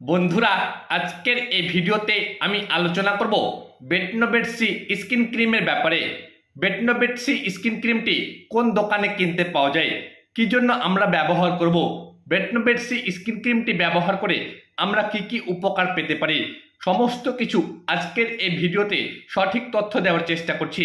বন্ধুরা, আজকের এই ভিডিওতে আমি আলোচনা করব বেটনোবেটসি স্কিন ক্রিমের ব্যাপারে। বেটনোবেটসি স্কিন ক্রিমটি কোন দোকানে কিনতে পাওয়া যায়? কি জন্য আমরা ব্যবহার করব? বেটনোবেটসি স্কিন ক্রিমটি ব্যবহার করে আমরা কি কি উপকার পেতে পারি? সমস্ত কিছু আজকের এই ভিডিওতে সঠিক তথ্য দেওয়ার চেষ্টা করছি।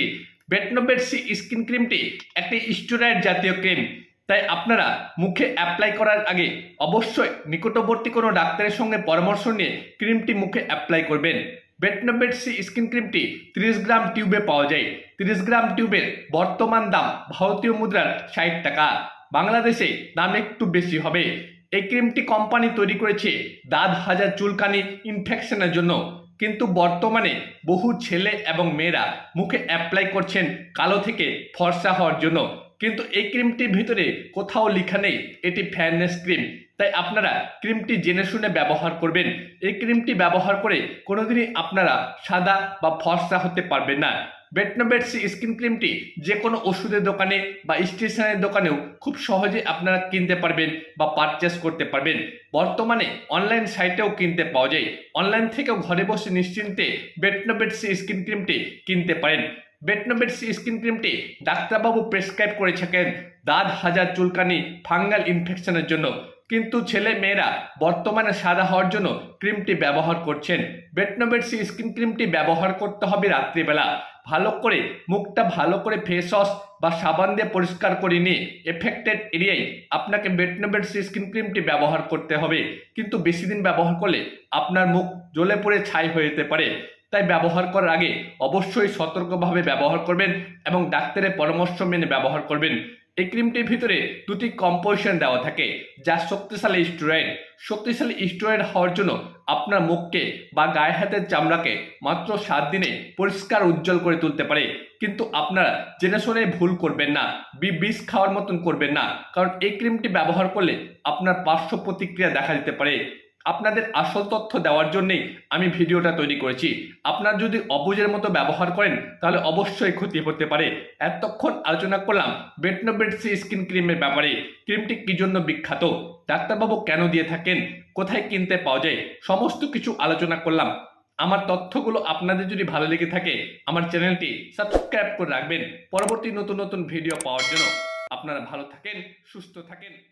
বেটনোবেটসি স্কিন ক্রিমটি একটি স্টেরয়েড জাতীয় ক্রিম। তাই আপনারা মুখে অ্যাপ্লাই করার আগে অবশ্যই নিকটবর্তী কোনো ডাক্তারের সঙ্গে পরামর্শ নিয়ে ক্রিমটি মুখে অ্যাপ্লাই করবেন। বেটনোবেট সি স্কিন ক্রিমটি তিরিশ গ্রাম টিউবে পাওয়া যায়। তিরিশ গ্রাম টিউবের বর্তমান দাম ভারতীয় মুদ্রার ষাট টাকা। বাংলাদেশে দাম একটু বেশি হবে। এই ক্রিমটি কোম্পানি তৈরি করেছে দাঁত হাজার চুলকানি ইনফেকশনের জন্য। কিন্তু বর্তমানে বহু ছেলে এবং মেয়েরা মুখে অ্যাপ্লাই করছেন কালো থেকে ফর্সা হওয়ার জন্য। কিন্তু এই ক্রিমটির ভিতরে কোথাও লেখা নেই, এটি ফেয়ারনেস ক্রিম তাই আপনারা ক্রিমটি জেনে শুনে ব্যবহার করবেন। এই ক্রিমটি ব্যবহার করে কোনোদিনই আপনারা সাদা বা ফর্সা হতে পারবেন না। বেটনোবেটসি স্কিন ক্রিমটি যে কোনো ওষুধের দোকানে বা স্টেশনের দোকানেও খুব সহজে আপনারা কিনতে পারবেন বা পারচেস করতে পারবেন। বর্তমানে অনলাইন সাইটেও কিনতে পাওয়া যায়। অনলাইন থেকেও ঘরে বসে নিশ্চিন্তে বেটনোবেটসি স্কিন ক্রিমটি কিনতে পারেন। বেটনোবেটসি স্কিন ক্রিমটি ডাক্তারবাবু প্রেসক্রাইব করে থাকেন। দাঁত হাজার চুলকানি ফাঙ্গাল ইনফেকশনের জন্য। কিন্তু ছেলে মেয়েরা বর্তমানে সাদা হওয়ার জন্য ক্রিমটি ব্যবহার করছেন। বেটনোবেটসি স্কিন ক্রিমটি ব্যবহার করতে হবে রাত্রিবেলা। ভালো করে মুখটা ভালো করে ফেস ওয়াশ বা সাবান দিয়ে পরিষ্কার করে নিয়ে এফেক্টেড এরিয়ায় আপনাকে বেটনোবেটসি স্কিন ক্রিমটি ব্যবহার করতে হবে। কিন্তু বেশি দিন ব্যবহার করলে আপনার মুখ জ্বলে পড়ে ছাই হয়ে যেতে পারে। তাই ব্যবহার করার আগে অবশ্যই সতর্কভাবে ব্যবহার করবেন এবং ডাক্তারের পরামর্শ মেনে ব্যবহার করবেন। এই ক্রিমটির ভিতরে দুটি কম্পোজিশন দেওয়া থাকে, যা শক্তিশালী স্টেরয়েড। শক্তিশালী স্টেরয়েড হওয়ার জন্য আপনার মুখকে বা গায়ে হাতের চামড়াকে মাত্র সাত দিনে পরিষ্কার উজ্জ্বল করে তুলতে পারে। কিন্তু আপনারা জেনে শুনে ভুল করবেন না বি- বিষ খাওয়ার মতন করবেন না। কারণ এই ক্রিমটি ব্যবহার করলে আপনার পার্শ্ব প্রতিক্রিয়া দেখা দিতে পারে। আপনাদের আসল তথ্য দেওয়ার জন্যই আমি ভিডিওটা তৈরি করেছি। আপনার যদি অবুজের মতো ব্যবহার করেন, তাহলে অবশ্যই ক্ষতি হতে পারে। এতক্ষণ আলোচনা করলাম বেটনোবেটসি স্কিন ক্রিমের ব্যাপারে। ক্রিমটি কি জন্য বিখ্যাত? ডাক্তারবাবু কেন দিয়ে থাকেন? কোথায় কিনতে পাওয়া যায়? সমস্ত কিছু আলোচনা করলাম। আমার তথ্যগুলো আপনাদের যদি ভালো লেগে থাকে, আমার চ্যানেলটি সাবস্ক্রাইব করে রাখবেন। পরবর্তী নতুন নতুন ভিডিও পাওয়ার জন্য আপনারা ভালো থাকেন, সুস্থ থাকেন।